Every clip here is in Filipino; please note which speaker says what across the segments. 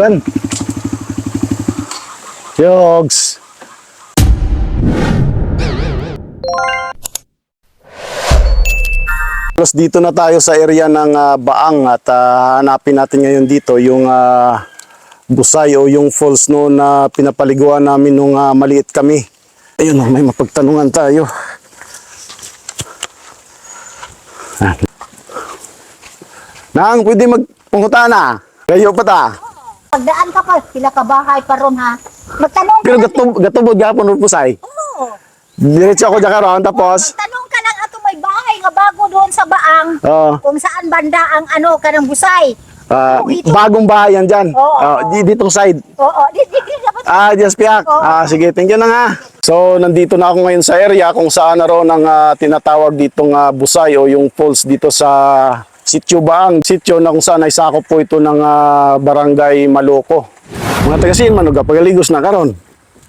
Speaker 1: Ben. Yogs. Plus dito na tayo sa area ng ah, Baang at ah, hanapin natin ngayon dito yung ah, busay o yung falls no na pinapaliguan namin nung ah, maliit kami. Ayun, oh, may mapagtanungan tayo. Nang, pwede magpunguta na. Kayo pa ta.
Speaker 2: Pagdaan ka pa, sila ka bahay pa ron ha. Magtanong
Speaker 1: Pero gatub, gatubod gapon ng pusay.
Speaker 2: Oo.
Speaker 1: Diretso ako dyan karon tapos,
Speaker 2: Magtanong ka lang ato may bahay nga bago doon sa baang.
Speaker 1: oh,
Speaker 2: Kung saan banda ang ano, kanang busay.
Speaker 1: ah,
Speaker 2: Oo,
Speaker 1: bagong bahay yan dyan.
Speaker 2: Oo,
Speaker 1: Ah,
Speaker 2: oo.
Speaker 1: di- ditong side.
Speaker 2: Oo, di, di, di, dapat.
Speaker 1: Ah, just piyak.
Speaker 2: Oo.
Speaker 1: Ah, sige, thank you na nga. So, nandito na ako ngayon sa area kung saan naroon ang ah, tinatawag ditong ah, busay o yung falls dito sa Sitio Baang. Sitio na kung saan ay sakop po ito ng ah, barangay Maloko. Mga tagasin, manuga, pagaligos na karon.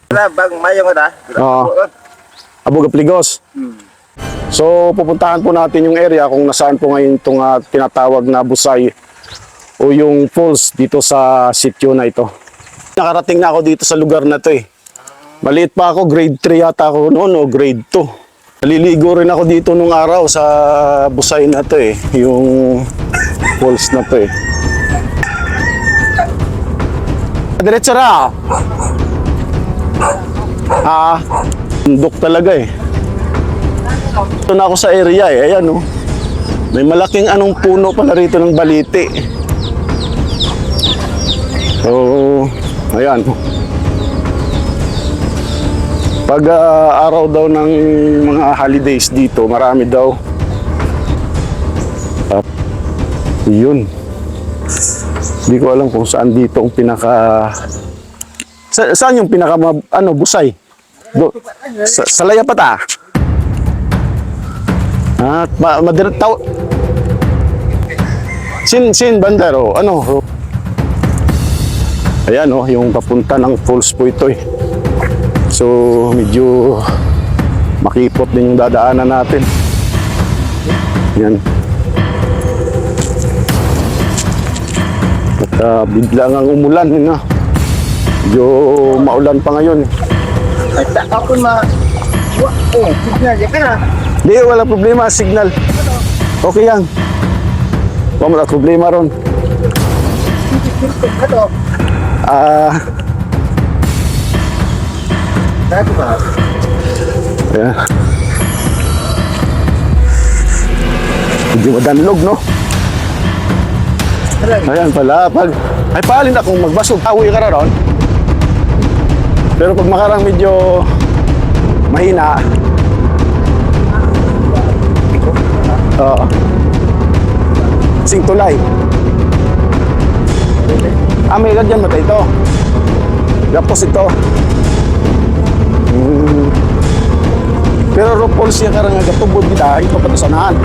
Speaker 3: Bang mayo mo ta?
Speaker 1: Oo. Abog Apligos. So, pupuntahan po natin yung area kung nasaan po ngayon itong ah, tinatawag na busay o yung falls dito sa sitio na ito. Nakarating na ako dito sa lugar na to eh. Maliit pa ako, grade 3 yata ako noon o grade 2. Naliligo rin ako dito nung araw sa busay na to eh, yung falls na to eh. Diretso ra. Ah, bundok talaga eh. Ito na ako sa area eh. Ayan oh. May malaking anong puno pala rito ng baliti. So, ayan. Pag ah, araw daw ng mga holidays dito, marami daw. Ah, yun. Hindi ko alam kung saan dito ang pinaka... Sa, saan yung pinaka ma- ano, busay? Do, sa, sa Layapata. At ma, madiret taw. Sin sin bandero, ano? Ayan oh, yung papunta ng falls po ito eh. So, medyo makipot din yung dadaanan natin. Yan. At ah, bigla nga umulan, yun na. Medyo maulan pa ngayon.
Speaker 3: Ay, tak ako ma... Oh, signal ya kana.
Speaker 1: Di, wala problema. Signal. Okay yan. Wala problema ron. Ah,
Speaker 3: Dako ba?
Speaker 1: yeah. Medyo madanlog, no? Ayan pala, pag... Ay, paalin akong magbasog. Awi ka na ron. Pero pag makarang medyo mahina, Oo. Sing tulay. Ah, may lagyan mo tayo ito. Tapos ito. Pero ropol siya karang nga gatubod kita, ito patusanahan.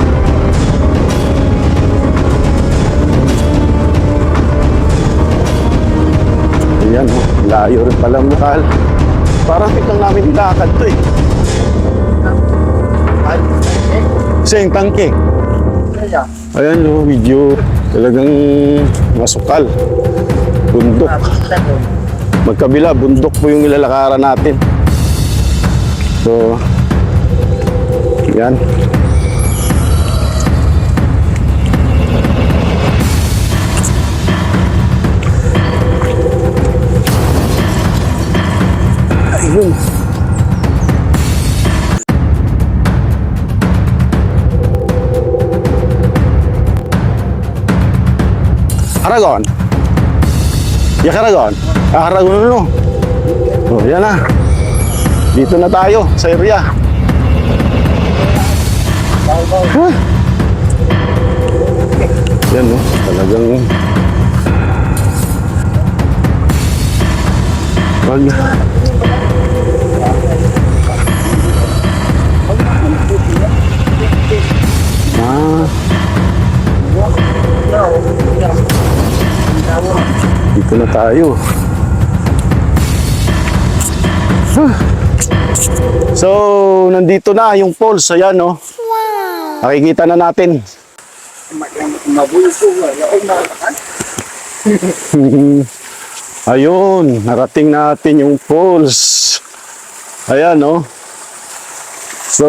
Speaker 1: Ayan, oh. layo rin pala ang lokal. Parang tikang namin nilakad to eh.
Speaker 3: Eh.
Speaker 1: Sing tangke. Ayan o, medyo talagang masukal. Bundok. Magkabila, bundok po yung ilalakaran natin. So, yan. Ayun. Aragon. Ya Aragon. Ah, Aragon no. Oh, yan na. Dito na tayo sa area. Huh? Yan no, talagang Wag. Ah, dito na tayo. So, nandito na yung falls. Ayan, no? Nakikita na natin. Ayun, narating natin yung falls. Ayan, no? So,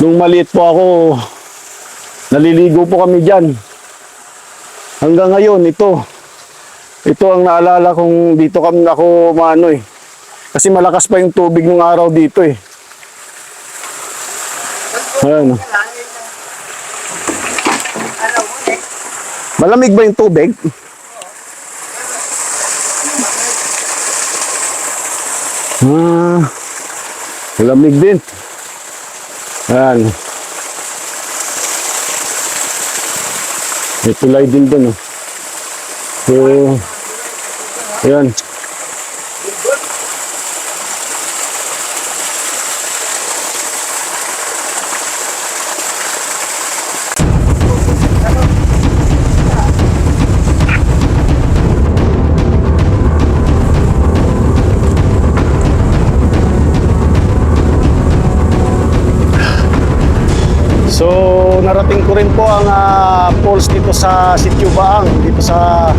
Speaker 1: nung maliit po ako, naliligo po kami dyan. Hanggang ngayon, ito. Ito ang naalala kong dito kami ako maano eh. Kasi malakas pa yung tubig nung araw dito eh. Ayan. Malamig ba yung tubig? Ah, malamig din. Ayan. May tulay din doon. Oh. So, ayan. So, narating ko rin po ang ah, falls dito sa Sitio Baang, dito sa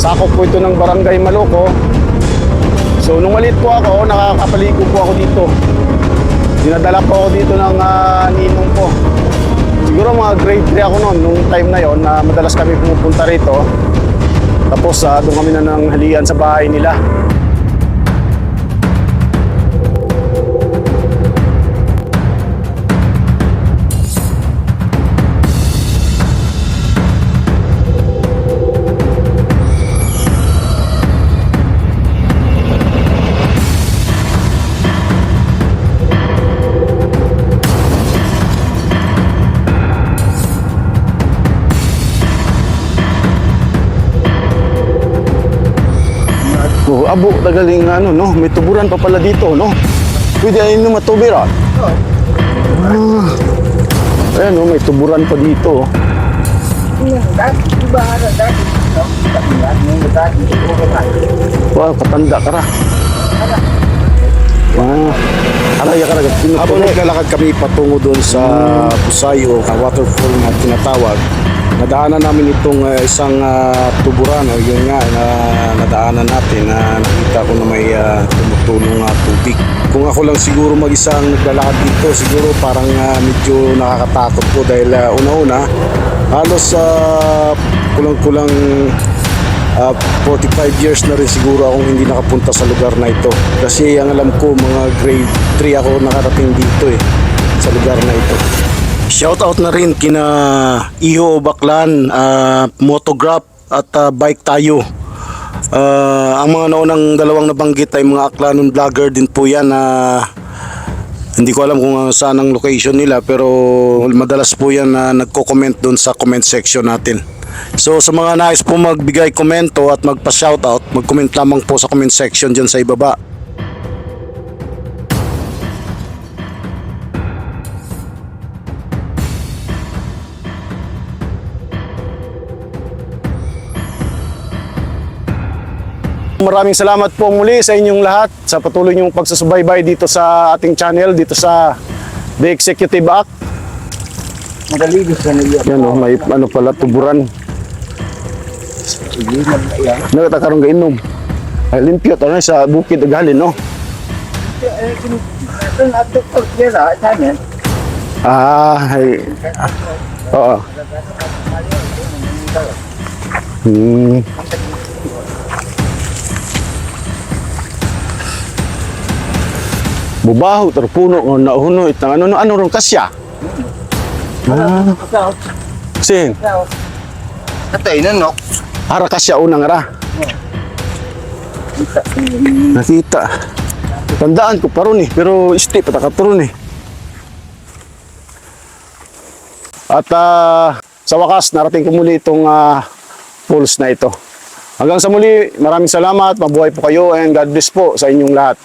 Speaker 1: sakop po ito ng Barangay Maloco. So, nung maliit po ako, nakakapaligo po ako dito. Dinadala po ako dito ng ah, ninong ko. Siguro mga grade 3 ako noon, nung time na yon na madalas kami pumupunta rito. Tapos ah, doon kami na nang halian sa bahay nila. Oh, abo, tagaling ano, no? May tuburan pa pala dito, no? Pwede ayun na matubira. Ah. Ayan, no? May tuburan pa dito.
Speaker 3: ko?
Speaker 1: Wow, katanda ka ra. Ah, alaya ka na. Habang naglalakad kami patungo doon sa Pusayo, waterfall na tinatawag, nadaanan namin itong uh, isang uh, tuburan, o yun nga, na nadaanan natin na nakita ko na may uh, tumutulong uh, tubig. Kung ako lang siguro mag-isang naglalakad dito, siguro parang uh, medyo nakakatakot po dahil uh, una-una, halos uh, kulang-kulang Ah, 45 years na rin siguro akong hindi nakapunta sa lugar na ito. Kasi ang alam ko, mga grade 3 ako nakarating dito eh, sa lugar na ito. Shoutout na rin kina Iho Baklan, ah, Motograph at ah, Bike Tayo. Ah, ang mga naunang dalawang nabanggit ay mga aklanon vlogger din po yan na hindi ko alam kung saan ang location nila pero madalas po yan na nagko-comment doon sa comment section natin. So sa mga nais po magbigay komento at magpa-shoutout, mag-comment lamang po sa comment section dyan sa ibaba. Maraming salamat po muli sa inyong lahat sa patuloy niyong pagsusubaybay dito sa ating channel, dito sa The Executive Act.
Speaker 3: Magaligos ka na yun.
Speaker 1: Yan oh, may ano pala, tuburan.
Speaker 3: Hindi na ba yan?
Speaker 1: Nagtakaroon ka inom. Ay, limpyo, ano sa bukid agalin, no? Ah, ay. Oo. Hmm. Bubaho, terpuno, o nauhuno, itang ano, ano, ano, ron kasya. Ah,
Speaker 3: ikaw. Katay na, no?
Speaker 1: ara kasya unang ara. Nakita. Tandaan ko pa ron eh, pero isti patakatron eh. At ah, sa wakas, narating ko muli itong ah, falls na ito. Hanggang sa muli, maraming salamat, mabuhay po kayo, and God bless po sa inyong lahat.